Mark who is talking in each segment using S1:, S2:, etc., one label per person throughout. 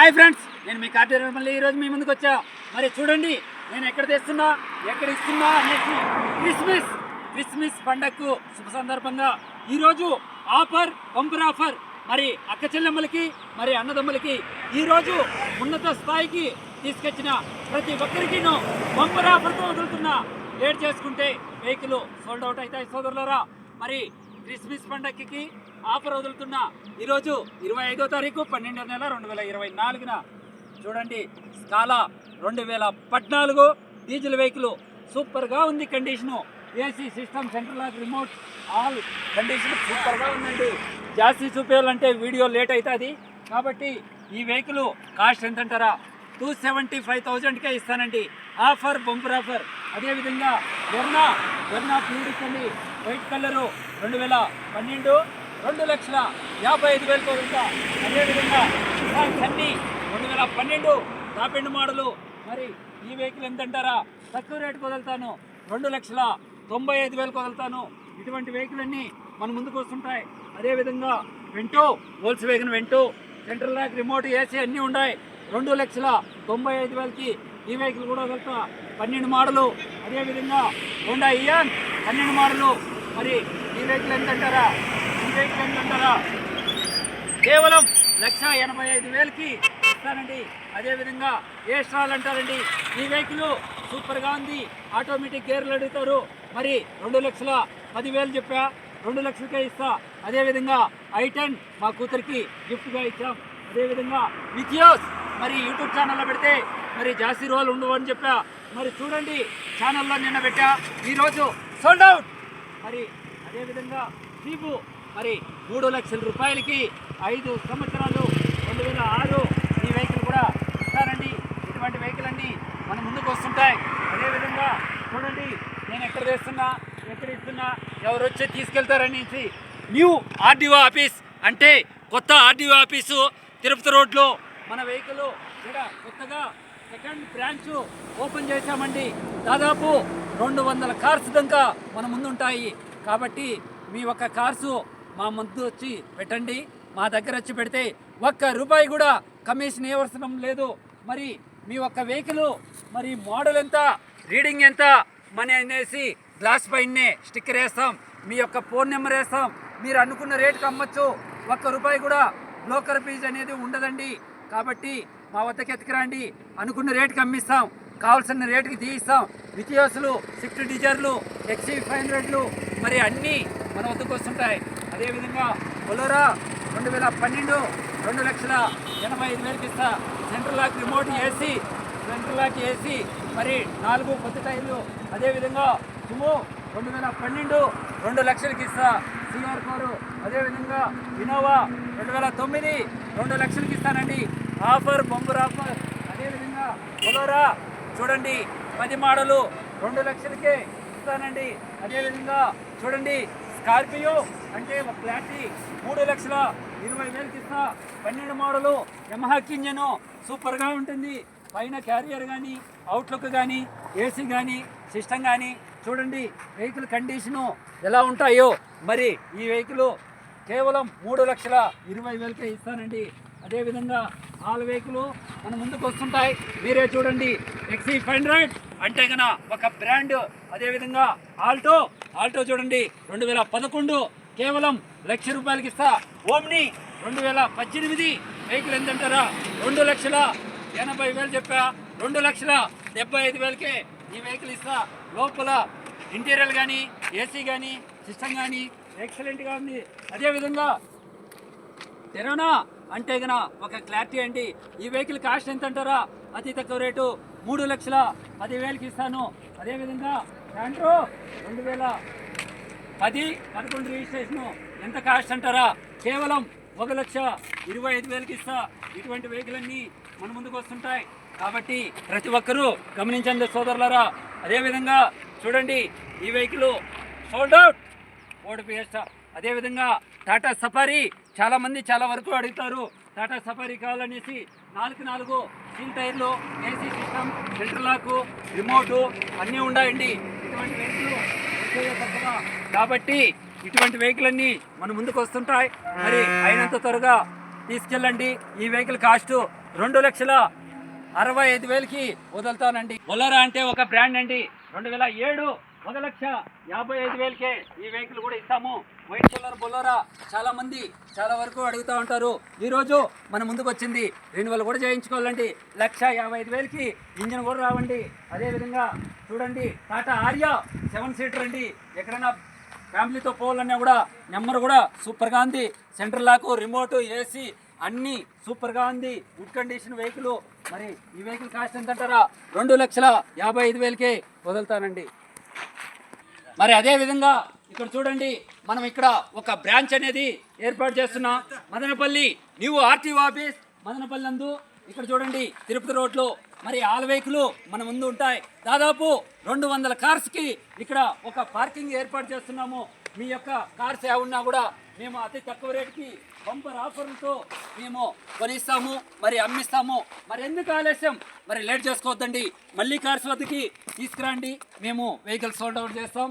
S1: Hi friends నేను మీ కార్తీక మళ్ళీ ఈరోజు మీ ముందుకు వచ్చా. మరి చూడండి నేను ఎక్కడ తెస్తున్నా ఎక్కడ ఇస్తున్నా అనేసి క్రిస్మస్ క్రిస్మస్ పండగకు శుభ సందర్భంగా ఈరోజు ఆఫర్ బంపర్ ఆఫర్. మరి అక్క చెల్లెమ్మలకి మరి అన్నదమ్ములకి ఈరోజు ఉన్నత స్థాయికి తీసుకొచ్చిన ప్రతి ఒక్కరికిను బంపర్ ఆఫర్తో వదులుతున్నా లేట్ చేసుకుంటే వెహికల్ సోల్డ్ అవుట్ అవుతాయి సోదరులరా. మరి క్రిస్మస్ పండగకి ఆఫర్ వదులుతున్న ఈరోజు ఇరవై ఐదో తారీఖు పన్నెండో నెల రెండు వేల ఇరవై నాలుగున. చూడండి స్కాలా రెండు వేల పద్నాలుగు. డీజిల్ వెహికల్ సూపర్గా ఉంది condition. AC system central off remote all condition సూపర్గా ఉందండి. జాస్తి చూపించాలంటే వీడియో లేట్ అవుతుంది కాబట్టి ఈ వెహికల్ కాస్ట్ ఎంత అంటారా టూ సెవెంటీ ఫైవ్ థౌజండ్కే ఇస్తానండి. Offer bumper offer. అదేవిధంగా వెర్నా వెర్నా ప్యూరిక్ అని వైట్ కలరు రెండు వేల పన్నెండు రెండు లక్షల యాభై ఐదు వేలకు వదులుతా అదేవిధంగా నిసాన్ రెండు వేల పన్నెండు టాప్ ఎండ్ మోడలు. మరి ఈ వెహికల్ ఎంత అంటారా తక్కువ రేటుకు వదులుతాను రెండు లక్షల తొంభై ఐదు వేలకు వదులుతాను ఇటువంటి వెహికల్ అన్నీ మన ముందుకు వస్తుంటాయి. అదేవిధంగా Vento Volkswagen Vento central lock remote AC అన్నీ ఉన్నాయి. రెండు లక్షల తొంభై ఐదు వేలకి ఈ వెహికల్ కూడా వెళ్తా. పన్నెండు మోడలు. అదేవిధంగా హోండా ఇయాన్. పన్నెండు మోడలు. మరి ఈ వెహికల్ ఎంత అంటారా ఈ వెహికల్ ఎంత అంటారా కేవలం లక్ష ఎనభై ఐదు వేలకి ఇస్తానండి. అదేవిధంగా ఏ స్టాల్ అంటారండి? ఈ వెహికల్ సూపర్గా ఉంది. ఆటోమేటిక్ గేర్లు అడుగుతారు. మరి రెండు లక్షల పదివేలు చెప్పా. రెండు లక్షలకే ఇస్తా. అదేవిధంగా ఐ టెన్ మా కూతురికి గిఫ్ట్గా ఇచ్చాం. అదేవిధంగా విథియోస్ మరి యూట్యూబ్ ఛానల్లో పెడితే మరి జాస్తి రోజులు ఉండవు అని చెప్పా. మరి చూడండి ఛానల్లో నిన్న పెట్టా. ఈరోజు సోల్డ్ అవుట్ మరి అదేవిధంగా దీపు మరి మూడు లక్షల రూపాయలకి ఐదు సంవత్సరాలు రెండు వేల ఆరు ఈ వెహికల్ కూడా ఇస్తారండి. ఇటువంటి వెహికల్ అన్నీ మన ముందుకు వస్తుంటాయి. అదేవిధంగా చూడండి నేను ఎక్కడ వేస్తున్నా ఎక్కడ ఇస్తున్నా ఎవరు వచ్చి తీసుకెళ్తారనేసి న్యూ ఆర్డీఓ ఆఫీస్ అంటే కొత్త ఆర్డీఓ ఆఫీసు తిరుపతి రోడ్లో మన వెహికల్ ఇక్కడ కొత్తగా సెకండ్ బ్రాంచ్ ఓపెన్ చేశామండి. దాదాపు రెండు వందల కార్స్ దాకా మన ముందుంటాయి. కాబట్టి మీ ఒక్క కార్సు మా ముందు వచ్చి పెట్టండి. మా దగ్గర వచ్చి పెడితే ఒక్క రూపాయి కూడా కమిషన్ ఇవ్వవసరం లేదు. మరి మీ ఒక్క వెహికల్ మరి మోడల్ ఎంత రీడింగ్ ఎంత మనీ అనేసి గ్లాస్ పైనే స్టిక్కర్ వేస్తాం. మీ యొక్క ఫోన్ నెంబర్ వేస్తాం. మీరు అనుకున్న రేటుకి అమ్మచ్చు. ఒక్క రూపాయి కూడా బ్రోకర్ ఫీజు అనేది ఉండదండి. కాబట్టి మా వద్దకు ఎత్తుకురండి. అనుకున్న రేటుకి అమ్మిస్తాం. కావాల్సిన రేటుకి తీయిస్తాం. వితియాసులు స్విఫ్ట్ డిజైర్లు ఎక్సీ ఫైవ్ హండ్రెడ్లు మరి అన్నీ మన వద్దకు వస్తుంటాయి. అదేవిధంగా బొలోరా రెండు వేల పన్నెండు రెండు లక్షల ఎనభై ఐదు వేలకి ఇస్తా. Central lock remote AC central lock AC మరి నాలుగు కొత్త టైర్లు. అదేవిధంగా సుమో రెండు వేల పన్నెండు రెండు లక్షలకి ఇస్తా. సిఆర్ కారు అదేవిధంగా ఇన్నోవా రెండు వేల తొమ్మిది రెండు లక్షలకి ఇస్తానండి. Offer bumper offer. అదేవిధంగా బొలోరా చూడండి పది మోడలు రెండు లక్షలకే ఇస్తానండి. అదేవిధంగా చూడండి స్కార్పియో అంటే ఒక ఫ్లాటీ మూడు లక్షల ఇరవై వేలకి ఇస్తా. పన్నెండు మోడలు యమహాక్ ఇంజను సూపర్గా ఉంటుంది. పైన క్యారియర్ కానీ అవుట్లుక్ కానీ ఏసీ కానీ సిస్టమ్ కానీ చూడండి వెహికల్ కండిషను ఎలా ఉంటాయో. మరి ఈ వెహికల్ కేవలం మూడు లక్షల ఇరవై వేలకే ఇస్తానండి. అదేవిధంగా ఆల్ వెహికల్ మన ముందుకు వస్తుంటాయి. మీరే చూడండి. ఎక్సీ ఫైవ్ హండ్రెడ్ అంటే గన ఒక బ్రాండ్ అదేవిధంగా ఆల్టో. ఆల్టో చూడండి. రెండు వేల పదకొండు కేవలం లక్ష రూపాయలకి ఇస్తా. ఓమ్ని రెండు వేల పద్దెనిమిది వెహికల్ ఎంతంటారా? రెండు లక్షల ఎనభై వేలు చెప్పా. రెండు లక్షల డెబ్బై ఐదు వేలకే ఈ వెహికల్ ఇస్తా. లోపల ఇంటీరియర్ కానీ ఏసీ కానీ సిస్టమ్ కానీ ఎక్సలెంట్గా ఉంది. అదేవిధంగా తెరవనా? అంటే గన ఒక క్లారిటీ అండి ఈ వెహికల్ కాస్ట్ ఎంత అంటారా అతి తక్కువ రేటు మూడు లక్షల పదివేలకి ఇస్తాను. అదేవిధంగా శాంట్రో రెండు వేల పది పదకొండు రిజిస్ట్రేషను ఎంత కాస్ట్ అంటారా? కేవలం ఒక లక్ష ఇరవై ఐదు వేలకి ఇస్తా. ఇటువంటి వెహికల్ అన్నీ మన ముందుకు వస్తుంటాయి. కాబట్టి ప్రతి ఒక్కరూ గమనించండి సోదరులారా. అదేవిధంగా చూడండి ఈ వెహికల్ సోల్డ్ అవుట్. ఓడి అదేవిధంగా టాటా సఫారీ చాలామంది చాలా వరకు అడుగుతారు. టాటా సఫారీ కావాలనేసి నాలుగు నాలుగు సీల్ టైర్లు AC system centre lock remote అన్నీ ఉన్నాయండి ఇటువంటి వెహికల్ కాబట్టి ఇటువంటి వెహికల్ అన్నీ మన ముందుకు వస్తుంటాయి. మరి అయినంత త్వరగా తీసుకెళ్ళండి. ఈ వెహికల్ కాస్ట్ రెండు లక్షల అరవై ఐదు వేలకి వదులుతానండి. బొలరా అంటే ఒక బ్రాండ్ అండి. రెండు వేల ఏడు ఒక లక్ష యాభై ఐదు వేలకే ఈ వెహికల్ కూడా ఇస్తాము. వైట్ కలర్ బొలరా చాలా మంది చాలా వరకు అడుగుతూ ఉంటారు. ఈరోజు మన ముందుకు వచ్చింది. రెన్యువల్ కూడా చేయించుకోవాలండి. లక్ష యాభై ఐదు వేలకి ఇంజిన్ కూడా రావండి. అదేవిధంగా చూడండి టాటా ఆర్యా సెవెన్ సీటర్ అండి. ఎక్కడైనా ఫ్యామిలీతో పోవాలన్నా కూడా నెంబర్ కూడా సూపర్గా ఉంది. సెంటర్ లాకు రిమోట్ ఏసీ అన్నీ సూపర్గా ఉంది. Good condition vehicle. మరి ఈ వెహికల్ కాస్ట్ ఎంత అంటారా రెండు లక్షల యాభై ఐదు వేలకే వదులుతానండి. మరి అదే విధంగా ఇక్కడ చూడండి మనం ఇక్కడ ఒక బ్రాంచ్ అనేది ఏర్పాటు చేస్తున్నాం. Madanapalle new RTO office Madanapalle నందు ఇక్కడ చూడండి తిరుపతి రోడ్లో మరి ఆల్ మన ముందు ఉంటాయి. దాదాపు రెండు వందల కార్స్కి ఇక్కడ ఒక పార్కింగ్ ఏర్పాటు చేస్తున్నాము. మీ యొక్క కార్స్ ఏమన్నా కూడా మేము అతి తక్కువ రేటుకి బంపర్ ఆఫర్లతో మేము కొనిస్తాము మరి అమ్మిస్తాము. మరి ఎందుకు ఆలస్యం? మరి లేట్ చేసుకోవద్దండి. మళ్ళీ కార్స్ వద్దకి తీసుకురండి. మేము వెహికల్స్ సోల్డ్ అవుట్ చేస్తాం.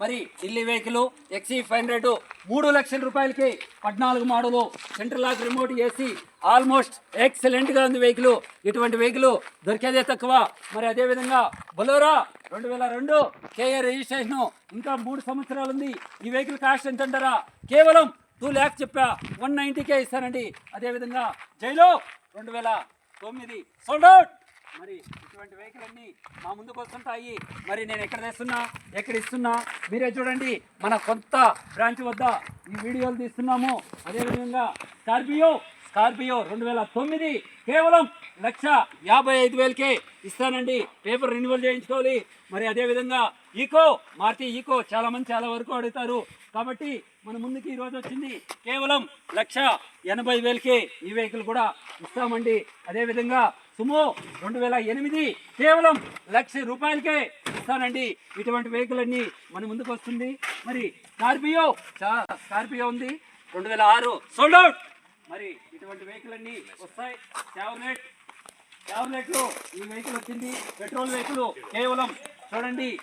S1: మరి ఢిల్లీ వెహికల్ ఎక్సీ ఫైవ్ హండ్రెడ్ మూడు లక్షల రూపాయలకి పద్నాలుగు model central lock remote AC almost ఎక్సలెంట్గా ఉంది వెహికల్. ఇటువంటి వెహికల్ దొరికేదే తక్కువ. మరి అదేవిధంగా బొలోరా రెండు వేల రెండు కేఏ రిజిస్ట్రేషన్ ఇంకా మూడు సంవత్సరాలు ఉంది. ఈ వెహికల్ కాస్ట్ ఎంత అంటారా కేవలం టూ ల్యాక్స్ చెప్పా. వన్ నైంటీకే ఇస్తానండి. అదేవిధంగా జైలో రెండు వేల తొమ్మిది. Sold out! మరి ఇటువంటి వెహికల్ అన్ని మా ముందుకు వస్తుంటాయి. మరి నేను ఎక్కడ తెస్తున్నా? ఎక్కడ ఇస్తున్నా? మీరే చూడండి. మన కొత్త బ్రాంచ్ వద్ద ఈ వీడియోలు తీస్తున్నాము. అదేవిధంగా స్కార్పియో స్కార్పియో రెండు వేల తొమ్మిది కేవలం లక్ష యాభై ఐదు వేలకే ఇస్తానండి. పేపర్ రెన్యువల్ చేయించుకోవాలి. మరి అదేవిధంగా ఈకో మార్తి ఈకో చాలా మంది చాలా వరకు అడుగుతారు. కాబట్టి మన ముందుకి ఈరోజు వచ్చింది కేవలం లక్ష ఎనభై వేలకే ఈ వెహికల్ కూడా ఇస్తామండి. అదేవిధంగా సుమో రెండు వేల ఎనిమిది కేవలం లక్ష రూపాయలకే ఇస్తానండి. ఇటువంటి వెహికల్ అన్ని మన ముందుకు వస్తుంది. మరి స్కార్పియో చా- స్కార్పియో ఉంది. రెండు వేల ఆరు సోల్డ్ అవుట్ మరి ఇటువంటి వెహికల్ అన్ని వస్తాయి. చావ్లెట్ చావ్లెట్లో ఈ వెహికల్ వచ్చింది. పెట్రోల్ వెహికల్ కేవలం చూడండి.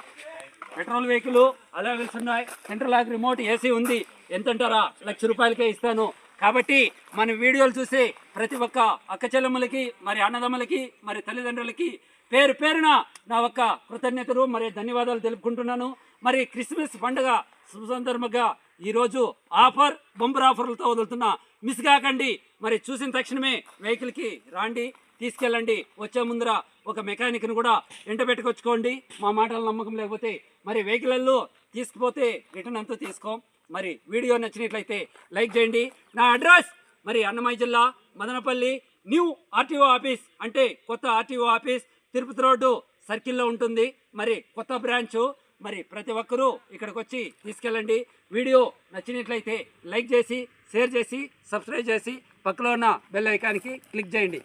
S1: పెట్రోల్ వెహికల్ అలా వెళ్తున్నాయి సెంట్రల్ లాక్ రిమోట్ ఏసీ ఉంది. ఎంత అంటారా లక్ష రూపాయలకే ఇస్తాను. కాబట్టి మన వీడియోలు చూసి ప్రతి ఒక్క అక్క చెల్లెమ్మలకి మరి అన్నదమ్ములకి మరి తల్లిదండ్రులకి పేరు పేరున నా ఒక్క కృతజ్ఞతలు మరి ధన్యవాదాలు తెలుపుకుంటున్నాను. మరి క్రిస్మస్ పండుగ శుభ సందర్భంగా ఈరోజు ఆఫర్ బొంబర్ ఆఫర్లతో వదులుతున్నా మిస్ కాకండి. మరి చూసిన తక్షణమే వెహికల్కి రాండి తీసుకెళ్ళండి. వచ్చే ముందర ఒక మెకానిక్ని కూడా ఎంట పెట్టుకొచ్చుకోండి. మా మాటల నమ్మకం లేకపోతే మరి వెహికల్లో తీసుకుపోతే రిటర్న్ అంతా తీసుకోం. మరి వీడియో నచ్చినట్లయితే లైక్ చేయండి. నా అడ్రస్ మరి అన్నమయ్య జిల్లా మదనపల్లి న్యూ ఆర్టీఓ ఆఫీస్ అంటే కొత్త ఆర్టీఓ ఆఫీస్ తిరుపతి రోడ్డు సర్కిల్లో ఉంటుంది. మరి కొత్త బ్రాంచ్ మరి ప్రతి ఒక్కరూ ఇక్కడికి వచ్చి తీసుకెళ్ళండి. వీడియో నచ్చినట్లయితే లైక్ చేసి షేర్ చేసి సబ్స్క్రైబ్ చేసి పక్కలో ఉన్న బెల్ ఐకాన్కి క్లిక్ చేయండి.